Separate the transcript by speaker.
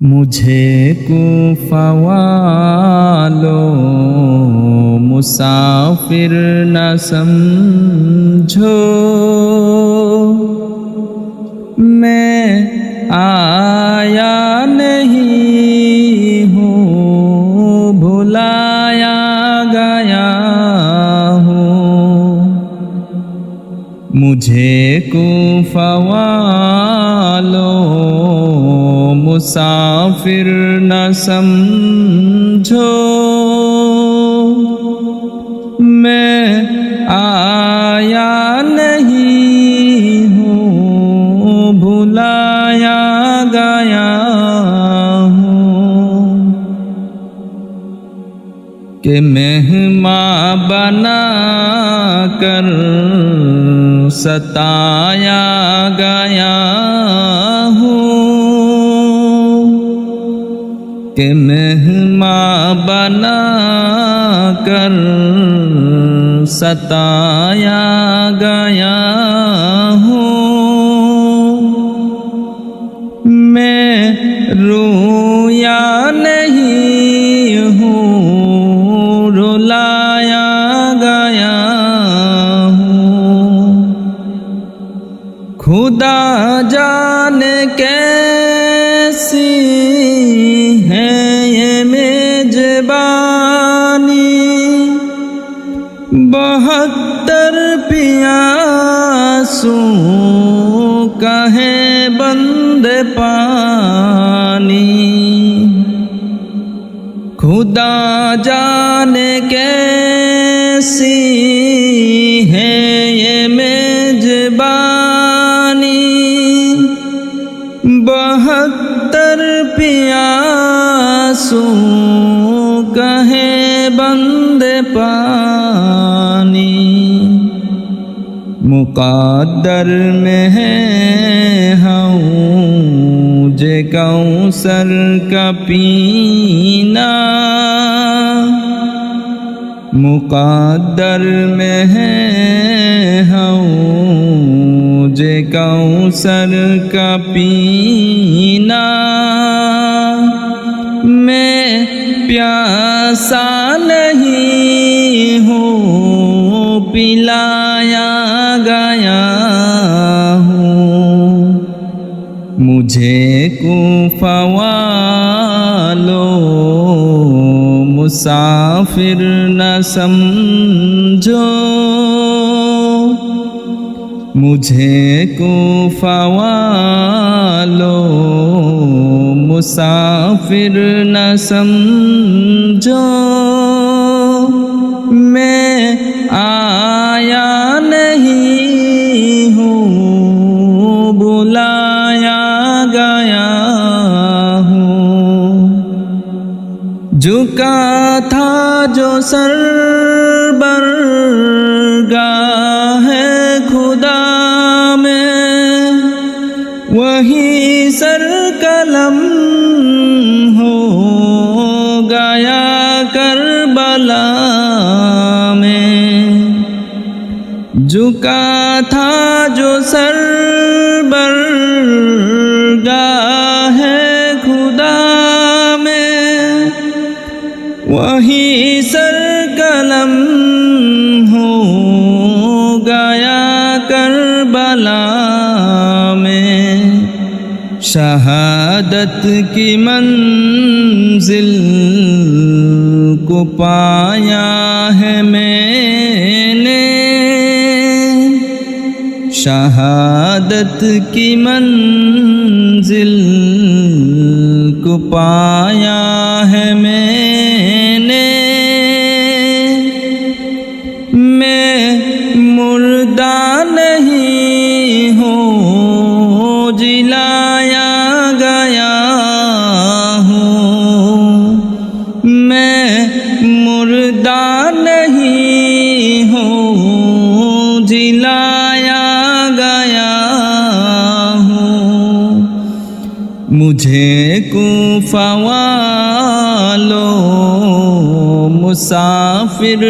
Speaker 1: مجھے کوفہ والو مسافر نہ سمجھو میں آیا نہیں ہوں بھلایا گیا ہوں مجھے کوفہ والو مسافر نہ سمجھو۔ میں آیا نہیں ہوں، بھلایا گیا ہوں۔ کہ مہماں بنا کر ستایا کہ مہماں بنا کر ستایا گیا ہوں۔ میں رویا نہیں ہوں، رلایا گیا ہوں۔ خدا جان کیسی پیاسوں کا ہے بند پانی۔ خدا جانے کیسی ہے یہ میزبانی۔ بہتر پیاسوں مقدر میں ہے ہوں جے سر کا پینا۔ مقدر میں ہے ہوں جے سر کا پینا۔ میں پیاسا مجھے کوفہ والو مسافر نہ سمجھو مجھے کوفہ والو مسافر جھکا تھا جو سر بر ہے خدا میں، وہی سر قلم ہو گیا کربلا میں۔ جھکا تھا جو سر بر ہے وہی سر قلم ہو گیا کربلا میں۔ شہادت کی منزل کو پایا ہے میں نے۔ شہادت کی منزل کو پایا ہے میں ہوں جلایا گیا ہوں مجھے کوفہ والو مسافر